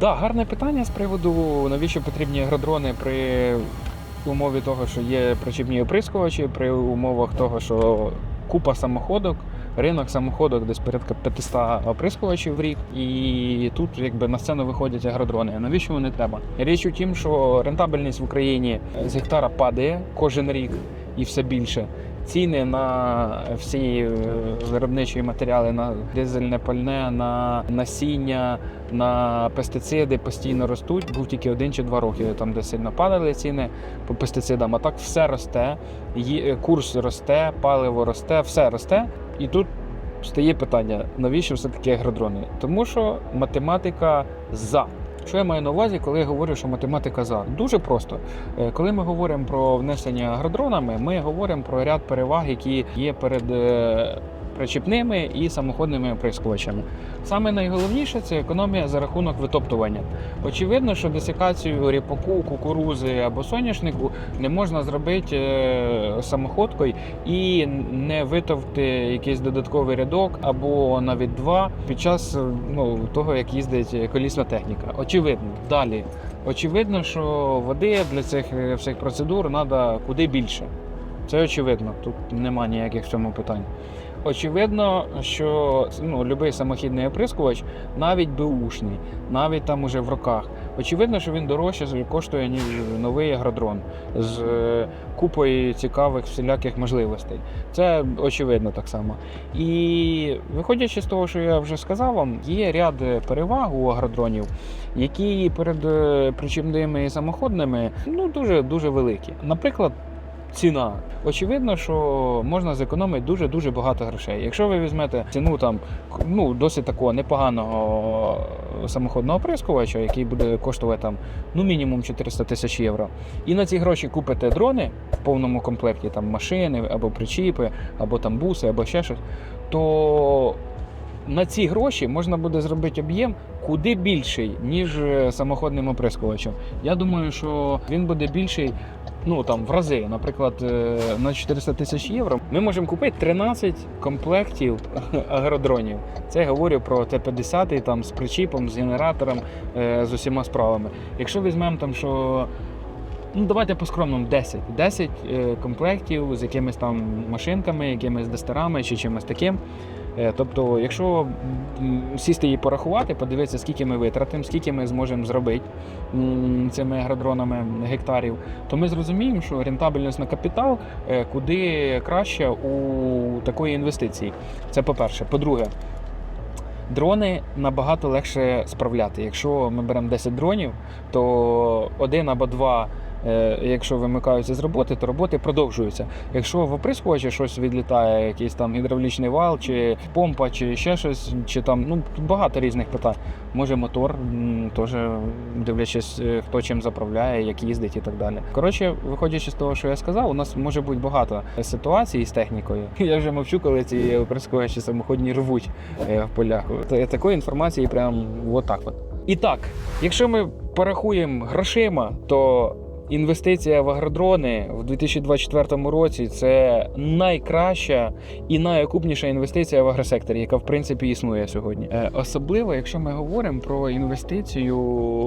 Да, гарне питання з приводу, навіщо потрібні агродрони при умові того, що є причіпні оприскувачі, при умовах того, що купа самоходок, ринок самоходок десь порядка 500 оприскувачів в рік, і тут якби на сцену виходять агродрони. А Навіщо вони треба? Річ у тім, що рентабельність в Україні з гектара падає кожен рік і все більше. Ціни на всі е, виробничі матеріали, на дизельне пальне, на насіння, на пестициди постійно ростуть. Був тільки один чи два роки, там де сильно падали ціни по пестицидам. А так все росте, курс росте, паливо росте, все росте. І тут стає питання: навіщо все таки агродрони? Тому що математика за. Що я маю на увазі, коли я говорю, що математика за? Дуже просто. Е, Коли ми говоримо про внесення агродронами, ми говоримо про ряд переваг, які є перед е, причіпними і самоходними оприскувачами. Саме найголовніше це економія за рахунок витоптування. Очевидно, що десикацію ріпаку, кукурузи або соняшнику не можна зробити е, самоходкою і не витовти якийсь додатковий рядок або навіть два під час е, ну, того, як їздить колісна техніка. Очевидно, далі. Очевидно, що води для цих е, всіх процедур треба куди більше. Це очевидно, тут нема ніяких в цьому питань. Очевидно, що ну, будь-який самохідний оприскувач, навіть беушний, навіть там уже в роках, очевидно, що він дорожче коштує, ніж новий агродрон з е, купою цікавих всіляких можливостей. Це очевидно так само. І виходячи з того, що я вже сказав вам, є ряд переваг у агродронів, які перед е, причіпними і самоходними ну, дуже, дуже великі. Наприклад, ціна. Очевидно, що можна зекономити дуже дуже багато грошей. Якщо ви візьмете ціну там ну досить такого непоганого самоходного оприскувача, який буде коштувати там ну мінімум 400 тисяч євро, і на ці гроші купите дрони в повному комплекті, там машини або причіпи, або там буси, або ще щось, то на ці гроші можна буде зробити об'єм куди більший, ніж е, самоходним оприскувачем. Я думаю, що він буде більший. Ну там в рази, наприклад, е, на 400 тисяч євро ми можемо купити 13 комплектів агродронів. Це я говорю про Т-50 там з причіпом, з генератором, е, з усіма справами. Якщо візьмемо там, що ну давайте по скромному 10. 10 е, комплектів з якимись там машинками, якимись дестерами чи чимось таким. Е, Тобто, якщо сісти і порахувати, подивитися, скільки ми витратимо, скільки ми зможемо зробити цими агродронами гектарів, то ми зрозуміємо, що рентабельність на капітал е, куди краще у такої інвестиції. Це по-перше. По-друге, дрони набагато легше справляти. Якщо ми беремо 10 дронів, то один або два. Е, Якщо вимикаються з роботи, то роботи продовжуються. Якщо в оприскувачі щось відлітає, якийсь там гідравлічний вал, чи помпа, чи ще щось, чи там ну багато різних питань. Може мотор, теж дивлячись, е, хто чим заправляє, як їздить і так далі. Коротше, виходячи з того, що я сказав, у нас може бути багато ситуацій з технікою. Я вже мовчу, коли ці оприскувачі самоходні рвуть е, в полях. Такої інформації прям отак от. І так, якщо ми порахуємо грошима, то інвестиція в агродрони в 2024 році це найкраща і найокупніша інвестиція в агросекторі, яка в принципі існує сьогодні. Е, Особливо, якщо ми говоримо про інвестицію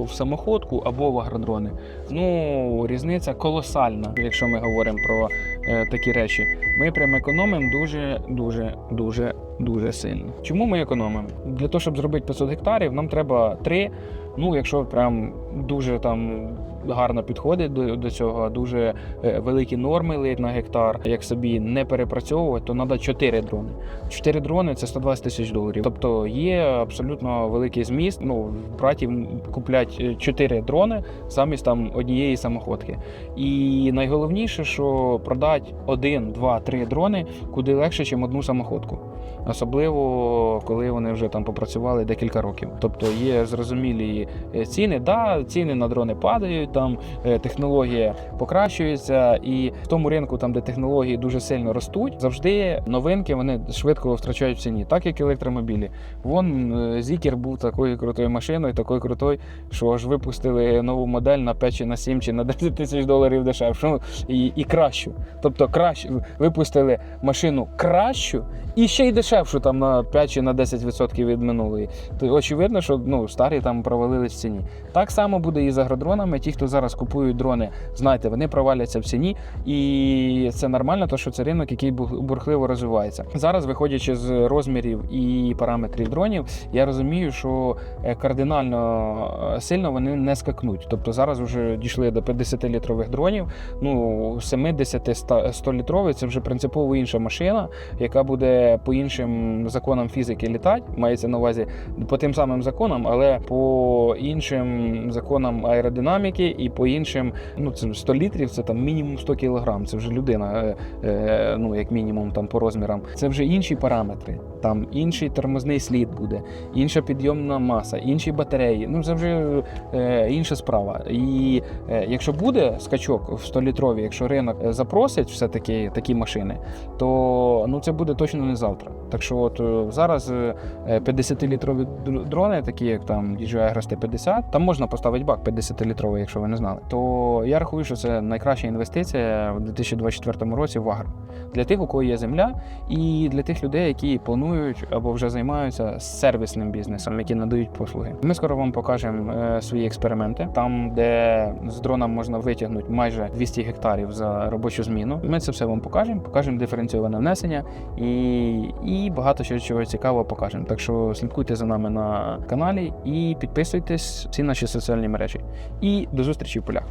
в самоходку або в агродрони. Ну, різниця колосальна, якщо ми говоримо про е, такі речі. Ми прям економимо дуже, дуже, дуже, дуже сильно. Чому ми економимо? Для того, щоб зробити 500 гектарів, нам треба 3, ну якщо прям дуже там гарно підходить до, до цього, дуже е, великі норми лить на гектар. Як собі не перепрацьовувати, то треба 4 дрони. 4 дрони це 120 тисяч доларів. Тобто є абсолютно великий зміст. Ну, братів куплять 4 дрони замість там однієї самоходки. І найголовніше, що продати один, два, три дрони куди легше, ніж одну самоходку. Особливо коли вони вже там попрацювали декілька років. Тобто є зрозумілі е, ціни. Да, ціни на дрони падають, там е, технологія покращується, і в тому ринку, там де технології дуже сильно ростуть, завжди новинки вони швидко втрачають в ціні, так як електромобілі. Вон е, Зікер був такою крутою машиною, такою крутою, що аж випустили нову модель на 5 чи на 7 чи на 10 тисяч доларів дешевшу і, і кращу. Тобто кращу випустили машину кращу і ще й і дешевшу там на 5 чи на 10% від минулої. То очевидно, що ну, старі там провалились в ціні. Так само буде і з агродронами. Ті, хто зараз купують дрони, знаєте, вони проваляться в ціні, і це нормально, тому що це ринок, який бур- бурхливо розвивається. Зараз, виходячи з розмірів і параметрів дронів, я розумію, що е, кардинально е, сильно вони не скакнуть. Тобто зараз вже дійшли до 50-літрових дронів. Ну 70-100 літровий це вже принципово інша машина, яка буде по іншим законам фізики літати. Мається на увазі по тим самим законам, але по іншим законам аеродинаміки і по іншим, ну це 100 літрів, це там мінімум 100 кілограм. Це вже людина, е, е, ну як мінімум там по розмірам. Це вже інші параметри. Там інший тормозний слід буде, інша підйомна маса, інші батареї. Ну це вже е, інша справа. І е, якщо буде скачок в 100-літрові, якщо ринок е, запросить все-таки такі машини, то ну це буде точно не завтра. Так що, от е, зараз е, 50-літрові дрони, такі як там DJI Agro 50 там можна поставити бак 50-літровий, якщо ви не знали. То я рахую, що це найкраща інвестиція в 2024 році в агро для тих, у кого є земля, і для тих людей, які планують або вже займаються сервісним бізнесом, які надають послуги. Ми скоро вам покажемо е, свої експерименти, там, де з дрона можна витягнути майже 200 гектарів за робочу зміну. Ми це все вам покажемо, покажемо диференційоване внесення і, і багато ще чого цікавого покажемо. Так що слідкуйте за нами на каналі і підписуйтесь всі наші соціальні мережі. І до зустрічі в полях.